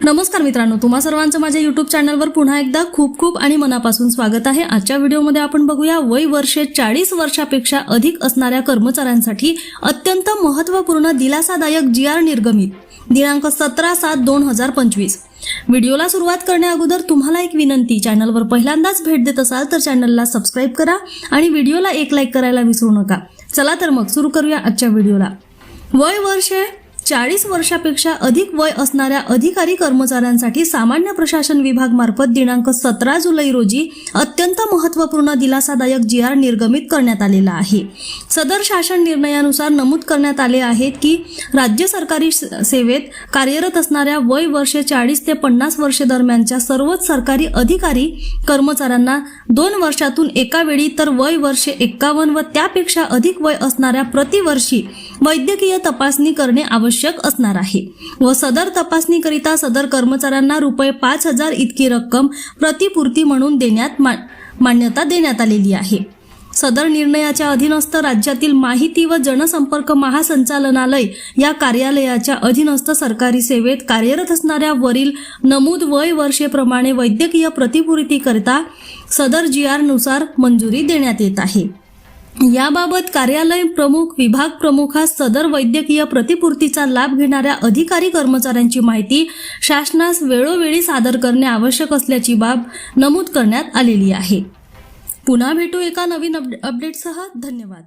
नमस्कार मित्रांनो तुम्हा सर्वांचं माझ्या युट्यूब चॅनलवर पुन्हा एकदा खूप खूप आणि मनापासून स्वागत आहे. आजच्या व्हिडिओमध्ये आपण बघूया वय वर्षे चाळीस वर्षापेक्षा अधिक असणाऱ्या कर्मचाऱ्यांसाठी अत्यंत महत्त्वपूर्ण दिलासादायक जी आर निर्गमित दिनांक सतरा सात दोन हजार पंचवीस. व्हिडिओला सुरुवात करण्या अगोदर तुम्हाला एक विनंती चॅनलवर पहिल्यांदाच भेट देत असाल तर चॅनलला सबस्क्राईब करा आणि व्हिडिओला एक लाईक करायला विसरू नका. चला तर मग सुरू करूया आजच्या व्हिडिओला. वय वर्षे चाळीस वर्षापेक्षा अधिक वय असणाऱ्या अधिकारी कर्मचाऱ्यांसाठी सामान्य प्रशासन विभाग मार्फत दिनांक सतरा जुलै रोजी अत्यंत महत्त्वपूर्ण दिलासादायक जी आर निर्गमित करण्यात आलेला आहे. सदर शासन निर्णयानुसार नमूद करण्यात आले आहेत की राज्य सरकारी स- सेवेत कार्यरत असणाऱ्या वय वर्षे चाळीस ते पन्नास वर्षे दरम्यानच्या सर्वच सरकारी अधिकारी कर्मचाऱ्यांना दोन वर्षातून एका वेळी तर वय वर्षे एक्कावन्न व त्यापेक्षा अधिक वय असणाऱ्या प्रतिवर्षी वैद्यकीय तपासणी करणे आवश्यक आवश्यक असणार आहे. व सदर तपासणीकरिता सदर कर्मचाऱ्यांना रुपये पाच हजार इतकी रक्कम प्रतिपूर्ती म्हणून देण्यात मा- मान्यता देण्यात आलेली आहे. सदर निर्णयाच्या अधीनस्थ राज्यातील माहिती व जनसंपर्क महासंचालनालय या कार्यालयाच्या अधीनस्थ सरकारी सेवेत कार्यरत असणाऱ्या वरील नमूद वय वर्षेप्रमाणे वैद्यकीय प्रतिपूर्तीकरिता सदर जी आरनुसार मंजुरी देण्यात येत आहे. याबाबत कार्यालय प्रमुख विभाग प्रमुखास सदर वैद्यकीय प्रतिपूर्तीचा लाभ घेणाऱ्या अधिकारी कर्मचाऱ्यांची माहिती शासनास वेळोवेळी सादर करणे आवश्यक असल्याची बाब नमूद करण्यात आलेली आहे. पुन्हा भेटू एका नवीन अपडेटसह. धन्यवाद.